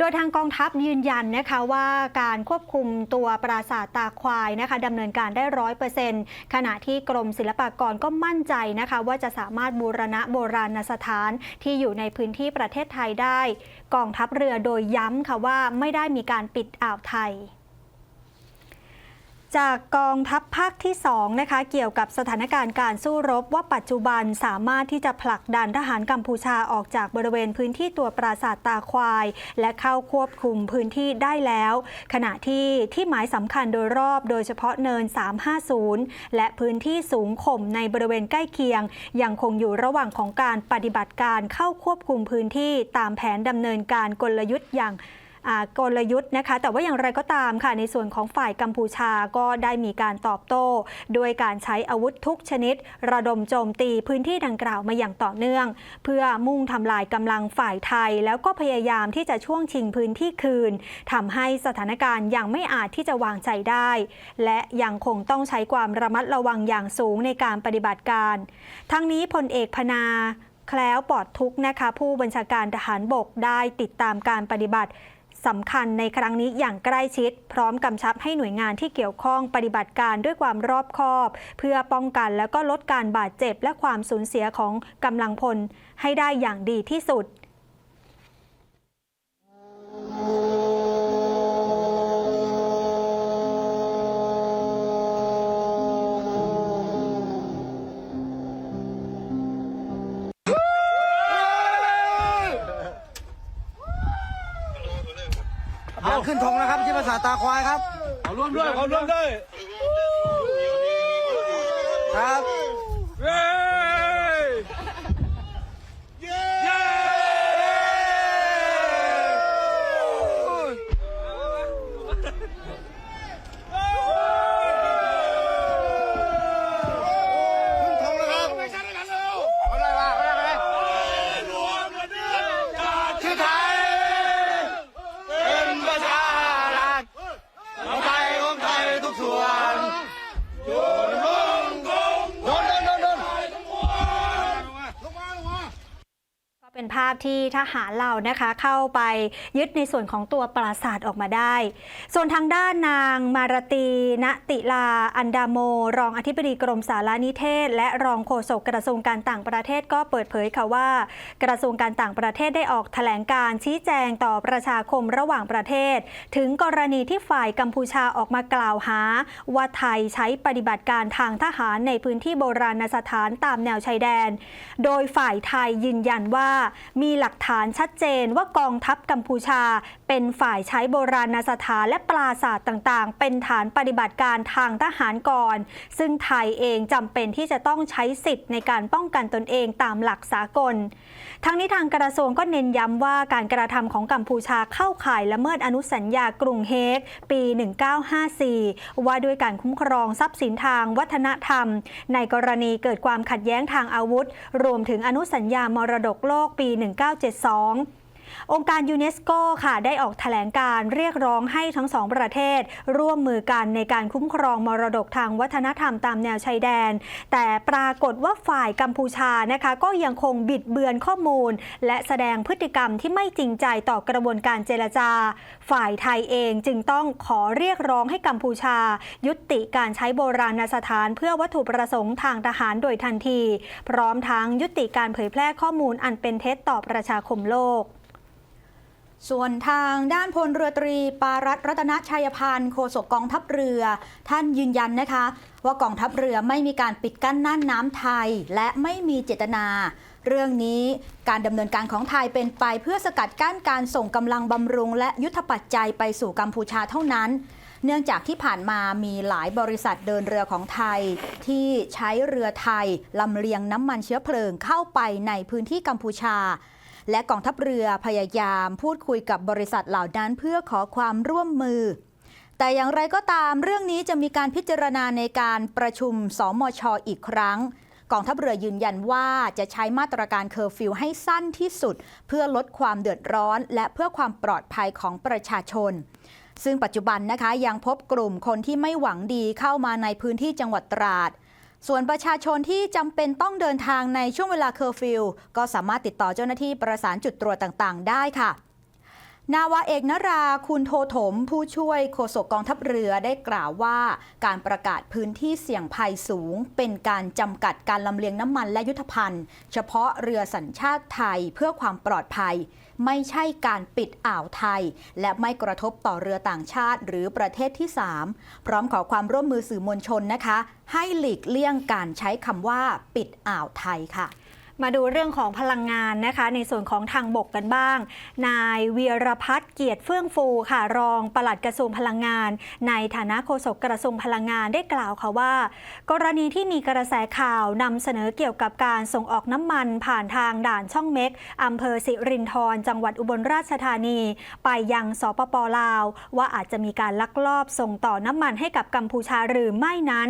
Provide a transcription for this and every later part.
โดยทางกองทัพยืนยันนะคะว่าการควบคุมตัวปราสาทตาควายนะคะดำเนินการได้ร้อยเปอร์เซ็นต์ขณะที่กรมศิลปากรก็มั่นใจนะคะว่าจะสามารถบูรณะโบราณสถานที่อยู่ในพื้นที่ประเทศไทยได้ กองทัพเรือโดยย้ำค่ะว่าไม่ได้มีการปิดอ่าวไทย จากกองทัพภาคที่2นะคะเกี่ยวกับสถานการณ์การสู้รบว่าปัจจุบันสามารถที่จะผลักดันทหารกัมพูชาออกจากบริเวณพื้นที่ตัวปราสาทตาควาย และเข้าควบคุมพื้นที่ได้แล้ว ขณะที่ที่หมายสำคัญโดยรอบโดยเฉพาะเนิน 350 และพื้นที่สูงข่มในบริเวณใกล้เคียง ยังคงอยู่ระหว่างของการปฏิบัติการเข้าควบคุมพื้นที่ตามแผนดำเนินการกลยุทธ์อย่าง กลยุทธ์นะคะ แต่ว่าอย่างไรก็ตามค่ะ ในส่วนของฝ่ายกัมพูชาก็ได้มีการตอบโต้ด้วยการใช้อาวุธทุกชนิด ระดมโจมตีพื้นที่ดังกล่าวมาอย่างต่อเนื่อง เพื่อมุ่งทำลายกำลังฝ่ายไทย แล้วก็พยายามที่จะช่วงชิงพื้นที่คืนทำให้สถานการณ์ยังไม่อาจที่จะวางใจได้ และยังคงต้องใช้ความระมัดระวังอย่างสูงในการปฏิบัติการ ทั้งนี้พลเอกพนาแคล้วปลอดทุกนะคะ ผู้บัญชาการทหารบกได้ติดตามการปฏิบัติ สำคัญในครั้งนี้อย่างใกล้ชิด พร้อมกำชับให้หน่วยงานที่เกี่ยวข้องปฏิบัติการด้วยความรอบคอบ เพื่อป้องกันแล้วก็ลดการบาดเจ็บและความสูญเสียของกำลังพลให้ได้อย่างดีที่สุด เดี๋ยวขึ้นธงนะครับที่ภาษาทตาควายครับขอร่วมด้วยขอร่วมด้วย ครับ เย้เย้ ขึ้นธงนะครับ อะไรวะอะไรอะไรรวมกันเนื้อชาติ ชื่อไทย เป็นประชารัฐเอาไปของไทยทุกส่วนโดนโดนโดนโดน ก็เป็นภาพที่ทหารเรานะคะเข้าไปยึดในส่วนของตัวปราสาทออกมาได้ ส่วนทางด้านนางมารตี ณติลา อันดาโม รองอธิบดีกรมสารนิเทศ และรองโฆษกกระทรวงการต่างประเทศก็เปิดเผยค่ะว่า กระทรวงการต่างประเทศได้ออกแถลงการชี้แจงต่อประชาคมระหว่างประเทศ ถึงกรณีที่ฝ่ายกัมพูชาออกมากล่าวหา ว่าไทยใช้ปฏิบัติการทางทหารในพื้นที่โบราณสถานตามแนวชายแดน โดยฝ่ายไทยยืนยันว่ามีหลักฐานชัดเจนว่ากองทัพกัมพูชา เป็นฝ่ายใช้โบราณสถานและปราสาทต่างๆ เป็นฐานปฏิบัติการทางทหารก่อน ซึ่งไทยเองจำเป็นที่จะต้องใช้สิทธิ์ในการป้องกันตนเองตามหลักสากล ทั้งนี้ทางกระทรวงก็เน้นย้ำว่าการกระทำของกัมพูชาเข้าข่ายละเมิดอนุสัญญากรุงเฮกปี 1954 ว่าด้วยการคุ้มครองทรัพย์สินทางวัฒนธรรม ในกรณีเกิดความขัดแย้งทางอาวุธ รวมถึงอนุสัญญามรดกโลกปี1972 องค์การยูเนสโกค่ะได้ออกแถลงการเรียกร้องให้ทั้งสองประเทศ ร่วมมือกันในการคุ้มครองมรดกทางวัฒนธรรมตามแนวชายแดน แต่ปรากฏว่าฝ่ายกัมพูชานะคะก็ยังคงบิดเบือนข้อมูล และแสดงพฤติกรรมที่ไม่จริงใจต่อกระบวนการเจรจา ฝ่ายไทยเองจึงต้องขอเรียกร้องให้กัมพูชา ยุติการใช้โบราณสถาน เพื่อวัตถุประสงค์ทางทหารโดยทันที พร้อมทั้งยุติการเผยแพร่ข้อมูลอันเป็นเท็จต่อประชาคมโลก ส่วนทางด้านพลเรือตรีปารัตรัตนชัยพันธ์โฆษกกองทัพเรือ ท่านยืนยันนะคะ ว่ากองทัพเรือไม่มีการปิดกั้นน่านน้ำไทย และไม่มีเจตนา เรื่องนี้การดำเนินการของไทยเป็นไปเพื่อสกัดกั้นการส่งกำลังบำรุง และยุทธปัจจัยไปสู่กัมพูชาเท่านั้น เนื่องจากที่ผ่านมามีหลายบริษัทเดินเรือของไทย ที่ใช้เรือไทยลำเลียงน้ำมันเชื้อเพลิงเข้าไปในพื้นที่กัมพูชา และกองทัพเรือพยายามพูดคุยกับบริษัทเหล่านั้นเพื่อขอความร่วมมือ แต่อย่างไรก็ตามเรื่องนี้จะมีการพิจารณาในการประชุมสมชอีกครั้งกองทัพเรือยืนยันว่าจะใช้มาตรการเคอร์ฟิวให้สั้นที่สุด เพื่อลดความเดือดร้อน และเพื่อความปลอดภัยของประชาชน ซึ่งปัจจุบันนะคะยังพบกลุ่มคนที่ไม่หวังดีเข้ามาในพื้นที่จังหวัดตราด ส่วนประชาชนที่จำเป็นต้องเดินทางในช่วงเวลาเคอร์ฟิวก็สามารถติดต่อเจ้าหน้าที่ประสานจุดตรวจต่าง ๆ ได้ค่ะ นาวาเอกนราคุณโทถม ผู้ช่วยโฆษกกองทัพเรือได้กล่าวว่า การประกาศพื้นที่เสี่ยงภัยสูง เป็นการจำกัดการลำเลียงน้ำมันและยุทธภัณฑ์ เฉพาะเรือสัญชาติไทยเพื่อความปลอดภัย ไม่ใช่การปิดอ่าวไทย และไม่กระทบต่อเรือต่างชาติหรือประเทศที่ 3 พร้อมขอความร่วมมือสื่อมวลชนนะคะ ให้หลีกเลี่ยงการใช้คำว่า ปิดอ่าวไทยค่ะ มาดูเรื่องของพลังงานนะคะ ในส่วนของทางบกกันบ้าง นายเวียรพัฒน์เกียรติเฟื่องฟูค่ะ รองปลัดกระทรวงพลังงาน ในฐานะโฆษกกระทรวงพลังงานได้กล่าวค่ะว่า กรณีที่มีกระแสข่าวนำเสนอเกี่ยวกับการส่งออกน้ำมันผ่านทางด่านช่องเม็กอำเภอสิรินธรจังหวัดอุบลราชธานี ไปยังสปปลาว ว่าอาจจะมีการลักลอบส่งต่อน้ำมันให้กับกัมพูชาหรือไม่นั้น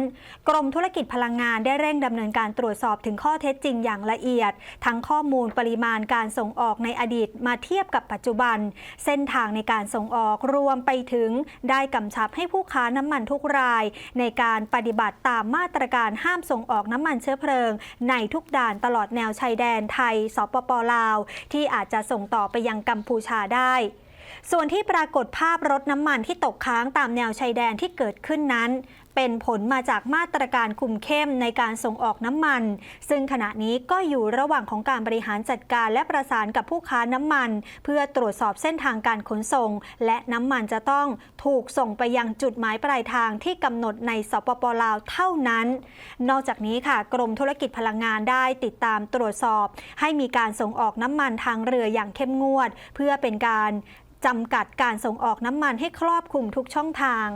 กรมธุรกิจพลังงานได้เร่งดำเนินการตรวจสอบถึงข้อเท็จจริงอย่างละเอียดยด ทั้งข้อมูลปริมาณการส่งออกในอดีตมาเทียบกับปัจจุบัน เส้นทางในการส่งออกรวมไปถึง ได้กำชับให้ผู้ค้าน้ำมันทุกราย ในการปฏิบัติตามมาตรการห้ามส่งออกน้ำมันเชื้อเพลิง ในทุกด่านตลอดแนวชายแดนไทย สปปลาว ที่อาจจะส่งต่อไปยังกัมพูชาได้ส่วนที่ปรากฏภาพรถน้ำมันที่ตกค้างตามแนวชายแดนที่เกิดขึ้นนั้น เป็นผลมาจากมาตรการคุมเข้มในการส่งออกน้ำมัน ซึ่งขณะนี้ก็อยู่ระหว่างของการบริหารจัดการและประสานกับผู้ค้าน้ำมัน เพื่อตรวจสอบเส้นทางการขนส่ง และน้ำมันจะต้องถูกส่งไปยังจุดหมายปลายทางที่กำหนดในสปปลาวเท่านั้น นอกจากนี้ค่ะ กรมธุรกิจพลังงานได้ติดตามตรวจสอบ ให้มีการส่งออกน้ำมันทางเรืออย่างเข้มงวด เพื่อเป็นการจำกัดการส่งออกน้ำมันให้ครอบคลุมทุกช่องทาง